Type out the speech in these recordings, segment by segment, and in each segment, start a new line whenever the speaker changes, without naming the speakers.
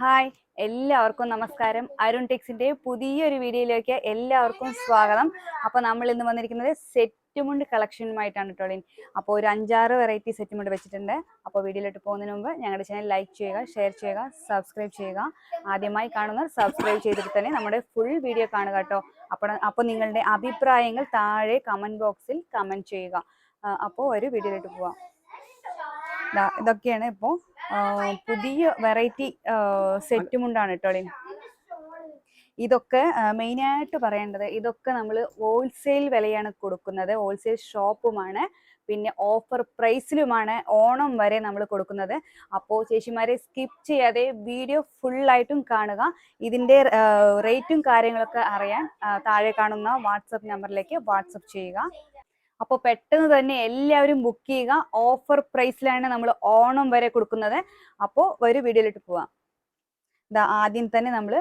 Hi എല്ലാവർക്കും നമസ്കാരം. അരുൺ ടെക്സിന്റെ പുതിയൊരു വീഡിയോയിലേക്ക് എല്ലാവർക്കും സ്വാഗതം. അപ്പോൾ നമ്മൾ ഇന്ന് വന്നിരിക്കുന്നത് സെറ്റ് മുണ്ട് കളക്ഷനുമായിട്ടാണ് കേട്ടോ അപ്പോൾ ഒരു അഞ്ചാറ് വെറൈറ്റി സെറ്റ് മുണ്ട് വെച്ചിട്ടുണ്ട്. അപ്പോൾ വീഡിയോയിലോട്ട് പോകുന്നതിന് മുമ്പ് ഞങ്ങളുടെ ചാനൽ ലൈക്ക് ചെയ്യുക ഷെയർ ചെയ്യുക സബ്സ്ക്രൈബ് ചെയ്യുക. ആദ്യമായി കാണുന്നവർ സബ്സ്ക്രൈബ് ചെയ്തിട്ട് തന്നെ നമ്മുടെ ഫുൾ വീഡിയോ കാണുക കേട്ടോ. അപ്പോൾ അപ്പോൾ നിങ്ങളുടെ അഭിപ്രായങ്ങൾ താഴെ കമന്റ് ബോക്സിൽ കമന്റ് ചെയ്യുക. അപ്പോൾ ഒരു വീഡിയോയിലോട്ട് പോവാം. ഇതൊക്കെയാണ് ഇപ്പോൾ പുതിയ വെറൈറ്റി സെറ്റും ഉണ്ടാണ് കേട്ടോ ഇതൊക്കെ മെയിനായിട്ട് പറയേണ്ടത് ഇതൊക്കെ നമ്മൾ ഹോൾസെയിൽ വിലയാണ് കൊടുക്കുന്നത്. ഹോൾസെയിൽ ഷോപ്പുമാണ് പിന്നെ ഓഫർ പ്രൈസിലുമാണ് ഓണം വരെ നമ്മൾ കൊടുക്കുന്നത്. അപ്പോൾ ചേച്ചിമാരെ സ്കിപ്പ് ചെയ്യാതെ വീഡിയോ ഫുള്ളായിട്ടും കാണുക. ഇതിന്റെ റേറ്റും കാര്യങ്ങളൊക്കെ അറിയാൻ താഴെ കാണുന്ന വാട്സപ്പ് നമ്പറിലേക്ക് വാട്സപ്പ് ചെയ്യുക. അപ്പോൾ പെട്ടെന്ന് തന്നെ എല്ലാവരും ബുക്ക് ചെയ്യുക. ഓഫർ പ്രൈസിലാണ് നമ്മൾ ഓണം വരെ കൊടുക്കുന്നത്. അപ്പോ ഒരു വീഡിയോയിലിട്ട് പോവാം. ഇതാ ആദ്യം തന്നെ നമ്മൾ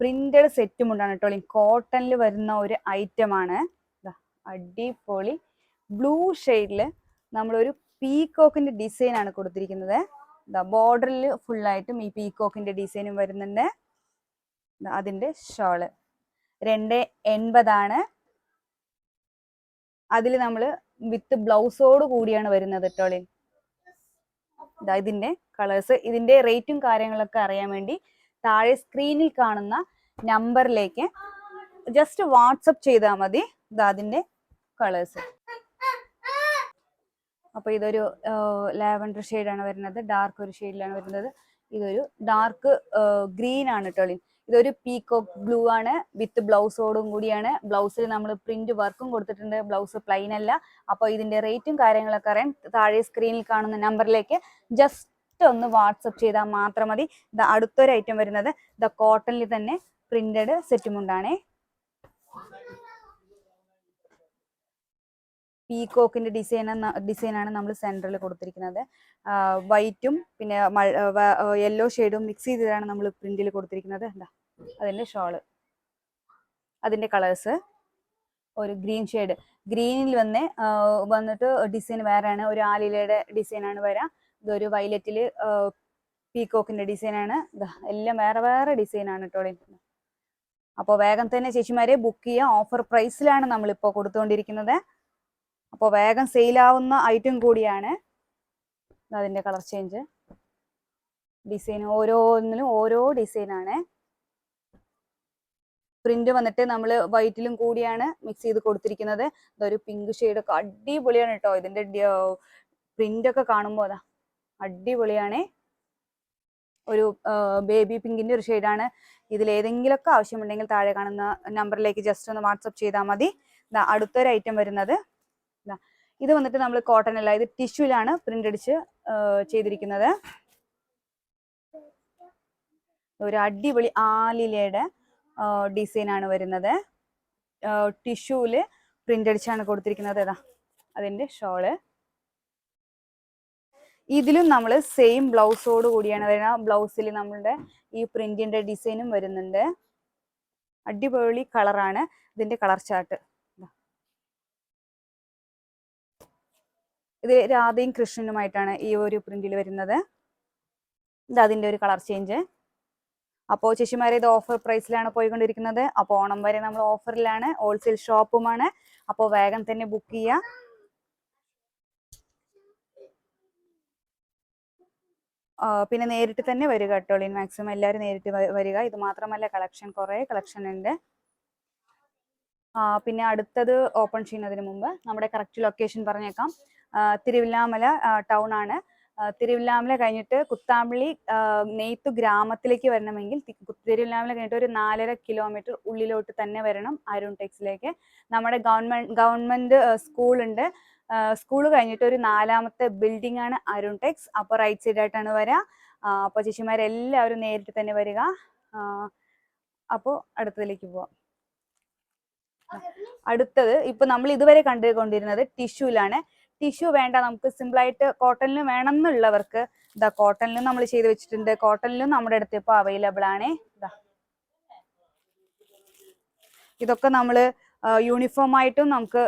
പ്രിന്റഡ് സെറ്റും ഉണ്ടാണ് കേട്ടോ കോട്ടണിൽ വരുന്ന ഒരു ഐറ്റം ആണ്. അടിപൊളി. ബ്ലൂ ഷെയ്ഡിൽ നമ്മളൊരു പീകോക്കിന്റെ ഡിസൈൻ ആണ് കൊടുത്തിരിക്കുന്നത്. ബോർഡറിൽ ഫുള്ളായിട്ടും ഈ പീകോക്കിന്റെ ഡിസൈനും വരുന്നുണ്ട്. അതിന്റെ ഷോൾ രണ്ട് എൺപതാണ്. അതിൽ നമ്മൾ വിത്ത് ബ്ലൗസോട് കൂടിയാണ് വരുന്നത് കേട്ടോളി ഇതാ ഇതിന്റെ കളേഴ്സ്. ഇതിന്റെ റേറ്റും കാര്യങ്ങളൊക്കെ അറിയാൻ വേണ്ടി താഴെ സ്ക്രീനിൽ കാണുന്ന നമ്പറിലേക്ക് ജസ്റ്റ് വാട്സപ്പ് ചെയ്താൽ മതി. ഇതാ അതിന്റെ കളേഴ്സ്. അപ്പൊ ഇതൊരു ലാവൻഡർ ഷെയ്ഡാണ് വരുന്നത്. ഡാർക്ക് ഒരു ഷെയ്ഡിലാണ് വരുന്നത്. ഇതൊരു ഡാർക്ക് ഗ്രീൻ ആണ് കേട്ടോ ഇതൊരു പീകോക്ക് ബ്ലൂ ആണ്. വിത്ത് ബ്ലൗസോടും കൂടിയാണ്. ബ്ലൗസിൽ നമ്മൾ പ്രിന്റ് വർക്കും കൊടുത്തിട്ടുണ്ട്. ബ്ലൗസ് പ്ലെയിൻ അല്ല. അപ്പോൾ ഇതിന്റെ റേറ്റും കാര്യങ്ങളൊക്കെ അറിയാൻ താഴെ സ്ക്രീനിൽ കാണുന്ന നമ്പറിലേക്ക് ജസ്റ്റ് ഒന്ന് വാട്സപ്പ് ചെയ്താൽ മാത്രം മതി. അടുത്തൊരു ഐറ്റം വരുന്നത്. ദ കോട്ടണിൽ തന്നെ പ്രിന്റഡ് സെറ്റും സെറ്റുമുണ്ടാണേ പീകോക്കിന്റെ ഡിസൈൻ ഡിസൈനാണ് നമ്മൾ സെന്ററിൽ കൊടുത്തിരിക്കുന്നത്. വൈറ്റും പിന്നെ യെല്ലോ ഷെയ്ഡും മിക്സ് ചെയ്തിട്ടാണ് നമ്മൾ പ്രിന്റിൽ കൊടുത്തിരിക്കുന്നത്. എന്താ അതിന്റെ ഷോൾ അതിന്റെ കളേഴ്സ് ഒരു ഗ്രീൻ ഷെയ്ഡ് ഗ്രീനിൽ വന്ന് വന്നിട്ട് ഡിസൈൻ വേറെയാണ്. ഒരു ആലിലയുടെ ഡിസൈനാണ് വരാം. ഇതൊരു വയലറ്റിൽ പീകോക്കിന്റെ ഡിസൈനാണ് എല്ലാം വേറെ വേറെ ഡിസൈനാണ് കേട്ടോ അപ്പോൾ വേഗം തന്നെ ചേച്ചിമാരെ ബുക്ക് ചെയ്യുക ഓഫർ പ്രൈസിലാണ് നമ്മളിപ്പോൾ കൊടുത്തുകൊണ്ടിരിക്കുന്നത് അപ്പോൾ വേഗം സെയിലാവുന്ന ഐറ്റം കൂടിയാണ്. അതിന്റെ കളർ ചേഞ്ച് ഡിസൈൻ ഓരോന്നിലും ഓരോ ഡിസൈനാണ് പ്രിന്റ് വന്നിട്ട് നമ്മൾ വൈറ്റിലും കൂടിയാണ് മിക്സ് ചെയ്ത് കൊടുത്തിരിക്കുന്നത്. ഇതൊരു പിങ്ക് ഒക്കെ അടിപൊളിയാണ് കേട്ടോ ഇതിന്റെ പ്രിന്റ് ഒക്കെ കാണുമ്പോൾ അതാ അടിപൊളിയാണേ. ഒരു ബേബി പിങ്കിന്റെ ഒരു ഷെയ്ഡാണ് ഇതിൽ ഏതെങ്കിലുമൊക്കെ ആവശ്യമുണ്ടെങ്കിൽ താഴെ കാണുന്ന നമ്പറിലേക്ക് ജസ്റ്റ് ഒന്ന് വാട്സപ്പ് ചെയ്താൽ മതി. അടുത്തൊരു ഐറ്റം വരുന്നത്. ഇത് വന്നിട്ട് നമ്മൾ കോട്ടൺ അല്ല ഇത് ടിഷ്യൂലാണ് പ്രിന്റ് അടിച്ച് ചെയ്തിരിക്കുന്നത്. ഒരു അടിപൊളി ആലിലയുടെ ഡിസൈൻ ആണ് വരുന്നത്. ടിഷ്യൂൽ പ്രിന്റ് അടിച്ചാണ് കൊടുത്തിരിക്കുന്നത്. ഏതാ അതിന്റെ ഷോൾ ഇതിലും നമ്മൾ സെയിം ബ്ലൗസോട് കൂടിയാണ് വരുന്നത്. ബ്ലൗസിൽ നമ്മളുടെ ഈ പ്രിന്റിന്റെ ഡിസൈനും വരുന്നുണ്ട്. അടിപൊളി കളറാണ് ഇതിന്റെ കളർ ചാർട്ട് ഇത്. രാധയും കൃഷ്ണനുമായിട്ടാണ് ഈ ഒരു പ്രിന്റിൽ വരുന്നത്. ഇത് അതിന്റെ ഒരു കളർ ചേഞ്ച് അപ്പോൾ ചേച്ചിമാരെ ഇത് ഓഫർ പ്രൈസിലാണ് പോയിക്കൊണ്ടിരിക്കുന്നത്. അപ്പോൾ ഓണം വരെ നമ്മൾ ഓഫറിലാണ് ഹോൾസെയിൽ ഷോപ്പുമാണ് അപ്പോൾ വേഗം തന്നെ ബുക്ക് ചെയ്യുക പിന്നെ നേരിട്ട് തന്നെ വരിക കേട്ടോ മാക്സിമം എല്ലാവരും നേരിട്ട് വരിക. ഇത് മാത്രമല്ല കളക്ഷൻ കുറേ കളക്ഷൻ ഉണ്ട്. പിന്നെ അടുത്തത് ഓപ്പൺ ചെയ്യുന്നതിന് മുമ്പ് നമ്മുടെ കറക്റ്റ് ലൊക്കേഷൻ പറഞ്ഞേക്കാം. തിരുവില്ലാമല ടൗൺ ആണ്. തിരുവില്ലാമല കഴിഞ്ഞിട്ട് കുത്താമ്പള്ളി നെയ്ത്തു ഗ്രാമത്തിലേക്ക് വരണമെങ്കിൽ തിരുവില്ലാമല കഴിഞ്ഞിട്ട് ഒരു നാലര കിലോമീറ്റർ ഉള്ളിലോട്ട് തന്നെ വരണം അരുൺ ടെക്സിലേക്ക്. നമ്മുടെ ഗവൺമെന്റ് ഗവൺമെന്റ് സ്കൂളുണ്ട്. സ്കൂൾ കഴിഞ്ഞിട്ട് ഒരു നാലാമത്തെ ബിൽഡിംഗ് ആണ് അരുൺ ടെക്സ്. അപ്പോൾ റൈറ്റ് സൈഡ് ആയിട്ടാണ് വരിക അപ്പോൾ ചേച്ചിമാരെല്ലാവരും നേരിട്ട് തന്നെ വരിക. അപ്പോൾ അടുത്തതിലേക്ക് പോവാം. അടുത്തത് ഇപ്പൊ നമ്മൾ ഇതുവരെ കണ്ടുകൊണ്ടിരുന്നത് ടിഷ്യൂലാണ്. ടിഷ്യൂ വേണ്ട നമുക്ക് സിമ്പിളായിട്ട് കോട്ടണിലും വേണം എന്നുള്ളവർക്ക് ഇതാ കോട്ടണിലും നമ്മൾ ചെയ്ത് വെച്ചിട്ടുണ്ട്. കോട്ടണിലും നമ്മുടെ അടുത്ത് ഇപ്പോൾ അവൈലബിൾ ആണ്. ഇതാ ഇതൊക്കെ നമ്മൾ യൂണിഫോം ആയിട്ടും നമുക്ക്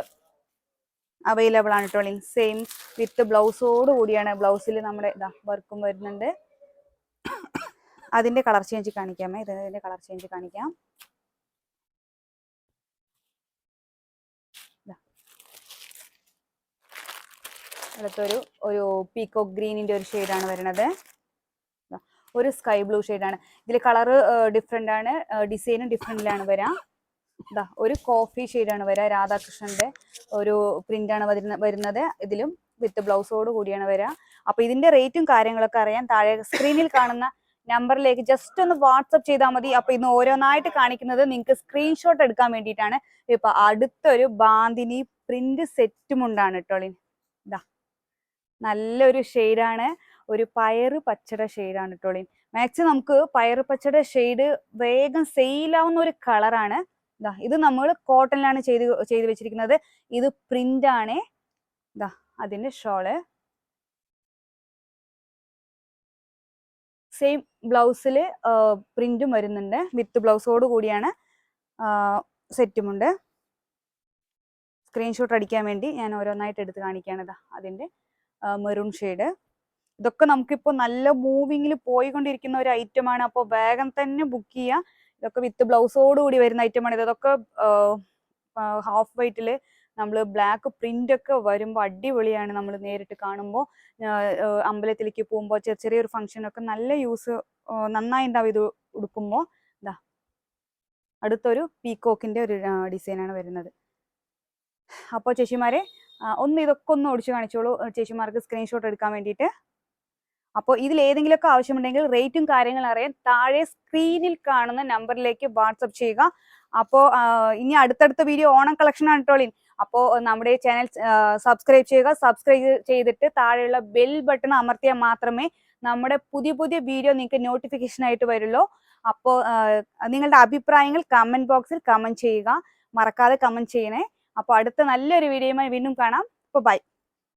അവൈലബിൾ ആണ് കേട്ടോ സെയിം വിത്ത് ബ്ലൗസോട് കൂടിയാണ്. ബ്ലൗസിൽ നമ്മുടെ ഇതാ വർക്കും വരുന്നുണ്ട്. അതിന്റെ കളർ ചേഞ്ച് കാണിക്കാമേ. ഇത് ഇതിന്റെ കളർ ചേഞ്ച് കാണിക്കാം. അടുത്തൊരു ഒരു പീക്കോ ഗ്രീനിന്റെ ഒരു ഷെയ്ഡാണ് വരുന്നത്. ഒരു സ്കൈ ബ്ലൂ ഷെയ്ഡാണ് ഇതിൽ കളറ് ഡിഫറെന്റ് ആണ് ഡിസൈനും ഡിഫറെന്റിലാണ് വരാം. ഇതാ ഒരു കോഫി ഷെയ്ഡാണ് വരാം. രാധാകൃഷ്ണന്റെ ഒരു പ്രിന്റാണ് വരുന്ന വരുന്നത്. ഇതിലും വിത്ത് ബ്ലൗസോട് കൂടിയാണ് വരാം. അപ്പൊ ഇതിന്റെ റേറ്റും കാര്യങ്ങളൊക്കെ അറിയാൻ താഴെ സ്ക്രീനിൽ കാണുന്ന നമ്പറിലേക്ക് ജസ്റ്റ് ഒന്ന് വാട്സപ്പ് ചെയ്താൽ മതി. അപ്പൊ ഇന്ന് ഓരോന്നായിട്ട് കാണിക്കുന്നത് നിങ്ങൾക്ക് സ്ക്രീൻഷോട്ട് എടുക്കാൻ വേണ്ടിയിട്ടാണ്. ഇപ്പൊ അടുത്തൊരു ബാന്തിനി പ്രിന്റ് സെറ്റും ഉണ്ടാണ് കേട്ടോളിൻ ഇതാ നല്ലൊരു ഷെയ്ഡാണ്. ഒരു പയറ് പച്ചട ഷെയ്ഡാണ് കേട്ടോളിൻ മാക്സിമം നമുക്ക് പയറ് പച്ചട ഷെയ്ഡ് വേഗം സെയിലാവുന്ന ഒരു കളറാണ്. ഇതാ ഇത് നമ്മൾ കോട്ടണിലാണ് ചെയ്ത് ചെയ്ത് വെച്ചിരിക്കുന്നത്. ഇത് പ്രിന്റ് ആണ്. ഇതാ അതിന്റെ ഷോൾ. സെയിം ബ്ലൗസിൽ പ്രിന്റും വരുന്നുണ്ട്. വിത്ത് ബ്ലൗസോട് കൂടിയാണ് സെറ്റുമുണ്ട്. സ്ക്രീൻഷോട്ട് അടിക്കാൻ വേണ്ടി ഞാൻ ഓരോന്നായിട്ട് എടുത്ത് കാണിക്കുകയാണ്. ഇതാ അതിന്റെ മെറൂൺ ഷെയ്ഡ് ഇതൊക്കെ നമുക്കിപ്പോൾ നല്ല മൂവിങ്ങിൽ പോയിക്കൊണ്ടിരിക്കുന്ന ഒരു ഐറ്റമാണ് അപ്പോൾ വേഗം തന്നെ ബുക്ക് ചെയ്യുക ഇതൊക്കെ വിത്ത് ബ്ലൗസോട് കൂടി വരുന്ന ഐറ്റമാണ് ഇത് ഇതൊക്കെ ഹാഫ് വൈറ്റിൽ നമ്മൾ ബ്ലാക്ക് പ്രിന്റ് ഒക്കെ വരുമ്പോൾ അടിപൊളിയാണ് നമ്മൾ നേരിട്ട് കാണുമ്പോൾ അമ്പലത്തിലേക്ക് പോകുമ്പോൾ ചെറിയ ചെറിയൊരു ഫംഗ്ഷനൊക്കെ നല്ല യൂസ് നന്നായി ഉണ്ടാവും ഇത് ഉടുക്കുമ്പോൾ ഇതാ അടുത്തൊരു പീക്കോക്കിന്റെ ഒരു ഡിസൈനാണ് വരുന്നത്. അപ്പോൾ ചേച്ചിമാരെ ഒന്ന് ഇതൊക്കെ ഒന്ന് ഓടിച്ചു കാണിച്ചോളൂ. ചേച്ചിമാർക്ക് സ്ക്രീൻഷോട്ട് എടുക്കാൻ വേണ്ടിയിട്ട്. അപ്പോൾ ഇതിൽ ഏതെങ്കിലുമൊക്കെ ആവശ്യമുണ്ടെങ്കിൽ റേറ്റും കാര്യങ്ങളും അറിയാൻ താഴെ സ്ക്രീനിൽ കാണുന്ന നമ്പറിലേക്ക് വാട്സപ്പ് ചെയ്യുക. അപ്പോൾ ഇനി അടുത്തടുത്ത വീഡിയോ ഓണം കളക്ഷൻ ആണ് കേട്ടോളിൻ അപ്പോൾ നമ്മുടെ ചാനൽ സബ്സ്ക്രൈബ് ചെയ്യുക. സബ്സ്ക്രൈബ് ചെയ്തിട്ട് താഴെയുള്ള ബെൽ ബട്ടൺ അമർത്തിയാൽ മാത്രമേ നമ്മുടെ പുതിയ പുതിയ വീഡിയോ നിങ്ങൾക്ക് നോട്ടിഫിക്കേഷൻ ആയിട്ട് വരുള്ളൂ. അപ്പോൾ നിങ്ങളുടെ അഭിപ്രായങ്ങൾ കമന്റ് ബോക്സിൽ കമന്റ് ചെയ്യുക. മറക്കാതെ കമന്റ് ചെയ്യണേ. അപ്പോൾ അടുത്ത നല്ലൊരു വീഡിയോയുമായി വീണ്ടും കാണാം. അപ്പോൾ ബൈ.